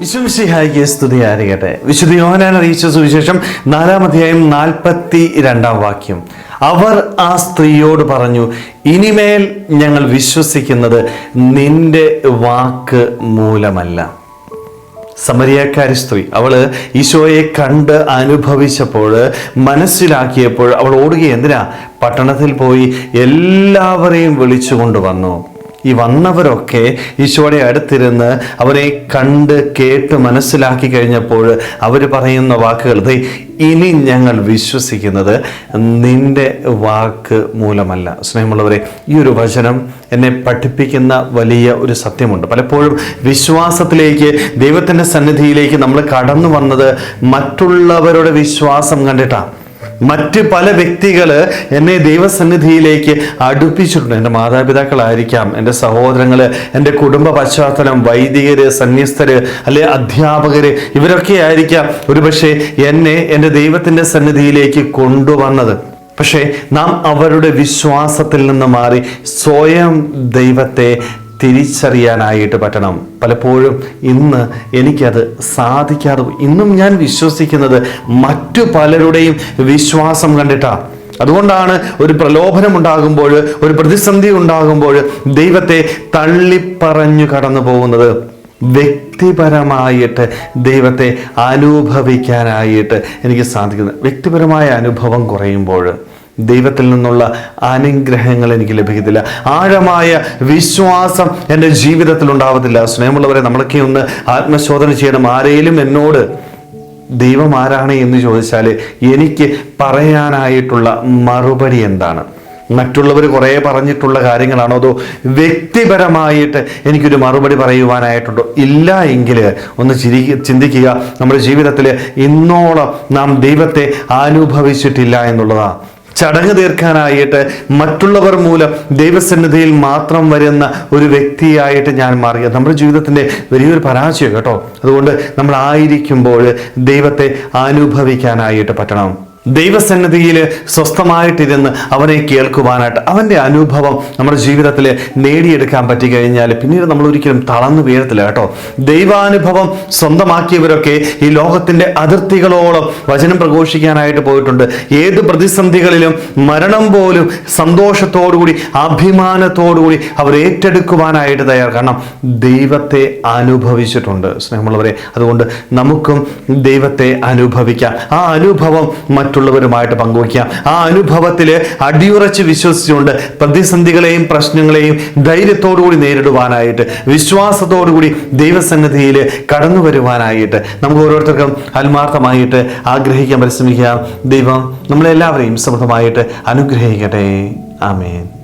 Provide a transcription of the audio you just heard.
വിശ്വമിശിഹായിക്ക് സ്തുതി ആയിരിക്കട്ടെ. വിശുദ്ധ യോഹനാൻ അറിയിച്ച സുവിശേഷം നാലാം അധ്യായം നാൽപ്പത്തി രണ്ടാം വാക്യം. അവർ ആ സ്ത്രീയോട് പറഞ്ഞു ഇനിമേൽ ഞങ്ങൾ വിശ്വസിക്കുന്നത് നിന്റെ വാക്ക് മൂലമല്ല. സമരിയക്കാരി സ്ത്രീ അവൾ ഈശോയെ കണ്ട് അനുഭവിച്ചപ്പോൾ മനസ്സിലാക്കിയപ്പോൾ അവൾ ഓടുകയെന്തിനാ പട്ടണത്തിൽ പോയി എല്ലാവരെയും വിളിച്ചു കൊണ്ടുവന്നു ഈ വന്നവരൊക്കെ ഈശോയുടെ അടുത്തിരുന്ന് അവരെ കണ്ട് കേട്ട് മനസ്സിലാക്കി കഴിഞ്ഞപ്പോൾ അവർ പറയുന്ന വാക്കുകൾ ഇനി ഞങ്ങൾ വിശ്വസിക്കുന്നത് നിന്റെ വാക്ക് മൂലമല്ല. സ്നേഹമുള്ളവരെ ഈ ഒരു വചനം എന്നെ പഠിപ്പിക്കുന്ന വലിയ ഒരു സത്യമുണ്ട്. പലപ്പോഴും വിശ്വാസത്തിലേക്ക് ദൈവത്തിന്റെ സന്നിധിയിലേക്ക് നമ്മൾ കടന്നു വന്നത് മറ്റുള്ളവരുടെ വിശ്വാസം കണ്ടിട്ടാണ് മറ്റ് പല വ്യക്തികൾ എന്നെ ദൈവസന്നിധിയിലേക്ക് അടുപ്പിച്ചിട്ടുണ്ട്. എന്റെ മാതാപിതാക്കളായിരിക്കാം എന്റെ സഹോദരങ്ങൾ എന്റെ കുടുംബ പശ്ചാത്തലം വൈദികര് സന്യസ്തര് അല്ലെ അധ്യാപകര് ഇവരൊക്കെ ആയിരിക്കാം ഒരുപക്ഷെ എന്നെ എന്റെ ദൈവത്തിന്റെ സന്നിധിയിലേക്ക് കൊണ്ടുവന്നത്. പക്ഷേ നാം അവരുടെ വിശ്വാസത്തിൽ നിന്ന് മാറി സ്വയം ദൈവത്തെ തിരിച്ചറിയാനായിട്ട് പറ്റണം. പലപ്പോഴും ഇന്ന് എനിക്കത് സാധിക്കാതെ. ഇന്നും ഞാൻ വിശ്വസിക്കുന്നത് മറ്റു പലരുടെയും വിശ്വാസം കണ്ടിട്ടാണ് അതുകൊണ്ടാണ് ഒരു പ്രലോഭനം ഉണ്ടാകുമ്പോൾ ഒരു പ്രതിസന്ധി ഉണ്ടാകുമ്പോൾ ദൈവത്തെ തള്ളിപ്പറഞ്ഞു കടന്നു പോകുന്നത്. വ്യക്തിപരമായിട്ട് ദൈവത്തെ അനുഭവിക്കാനായിട്ട് എനിക്ക് സാധിക്കുന്നത് വ്യക്തിപരമായ അനുഭവം കുറയുമ്പോൾ ദൈവത്തിൽ നിന്നുള്ള അനുഗ്രഹങ്ങൾ എനിക്ക് ലഭിക്കത്തില്ല. ആഴമായ വിശ്വാസം എന്റെ ജീവിതത്തിൽ ഉണ്ടാവത്തില്ല. സ്നേഹമുള്ളവരെ നമ്മളൊക്കെ ഒന്ന് ആത്മശോധന ചെയ്യണം. ആരെയും എന്നോട് ദൈവം ആരാണ് എന്ന് ചോദിച്ചാൽ എനിക്ക് പറയാനായിട്ടുള്ള മറുപടി എന്താണ്? മറ്റുള്ളവർ കുറേ പറഞ്ഞിട്ടുള്ള കാര്യങ്ങളാണോ അതോ വ്യക്തിപരമായിട്ട് എനിക്കൊരു മറുപടി പറയുവാനായിട്ടുണ്ടോ? ഇല്ല എങ്കിൽ ഒന്ന് ചിരി ചിന്തിക്കുക. നമ്മുടെ ജീവിതത്തിൽ ഇന്നോളം നാം ദൈവത്തെ അനുഭവിച്ചിട്ടില്ല എന്നുള്ളതാണ് ചടങ്ങ് തീർക്കാനായിട്ട് മറ്റുള്ളവർ മൂലം ദൈവസന്നിധിയിൽ മാത്രം വരുന്ന ഒരു വ്യക്തിയായിട്ട് ഞാൻ മാറിയത്. നമ്മുടെ ജീവിതത്തിന്റെ വലിയൊരു പരാജയം കേട്ടോ. അതുകൊണ്ട് നമ്മൾ ആയിരിക്കുമ്പോൾ ദൈവത്തെ അനുഭവിക്കാനായിട്ട് പറ്റണം. ദൈവസന്നിധിയിൽ സ്വസ്ഥമായിട്ടിരുന്ന് അവനെ കേൾക്കുവാനായിട്ട് അവന്റെ അനുഭവം നമ്മുടെ ജീവിതത്തിൽ നേടിയെടുക്കാൻ പറ്റി കഴിഞ്ഞാൽ പിന്നീട് നമ്മൾ ഒരിക്കലും തളർന്നു വീഴത്തില്ല കേട്ടോ. ദൈവാനുഭവം സ്വന്തമാക്കിയവരൊക്കെ ഈ ലോകത്തിന്റെ അതിർത്തികളോളം വചനം പ്രഘോഷിക്കാനായിട്ട് പോയിട്ടുണ്ട്. ഏത് പ്രതിസന്ധികളിലും മരണം പോലും സന്തോഷത്തോടുകൂടി അഭിമാനത്തോടുകൂടി അവർ ഏറ്റെടുക്കുവാനായിട്ട് തയ്യാർ. കാരണം ദൈവത്തെ അനുഭവിച്ചിട്ടുണ്ട് സ്നേഹമുള്ളവരെ. അതുകൊണ്ട് നമുക്കും ദൈവത്തെ അനുഭവിക്കാം. ആ അനുഭവം മറ്റുള്ളവരുമായിട്ട് പങ്കുവയ്ക്കാം. ആ അനുഭവത്തിൽ അടിയുറച്ച് വിശ്വസിച്ചുകൊണ്ട് പ്രതിസന്ധികളെയും പ്രശ്നങ്ങളെയും ധൈര്യത്തോടുകൂടി നേരിടുവാനായിട്ട് വിശ്വാസത്തോടുകൂടി ദൈവസന്നിധിയിൽ കടന്നു വരുവാനായിട്ട് നമുക്ക് ഓരോരുത്തർക്കും ആത്മാർത്ഥമായിട്ട് ആഗ്രഹിക്കാൻ പരിശ്രമിക്കാം. ദൈവം നമ്മളെല്ലാവരെയും സമൃദ്ധമായിട്ട് അനുഗ്രഹിക്കട്ടെ. ആമേൻ.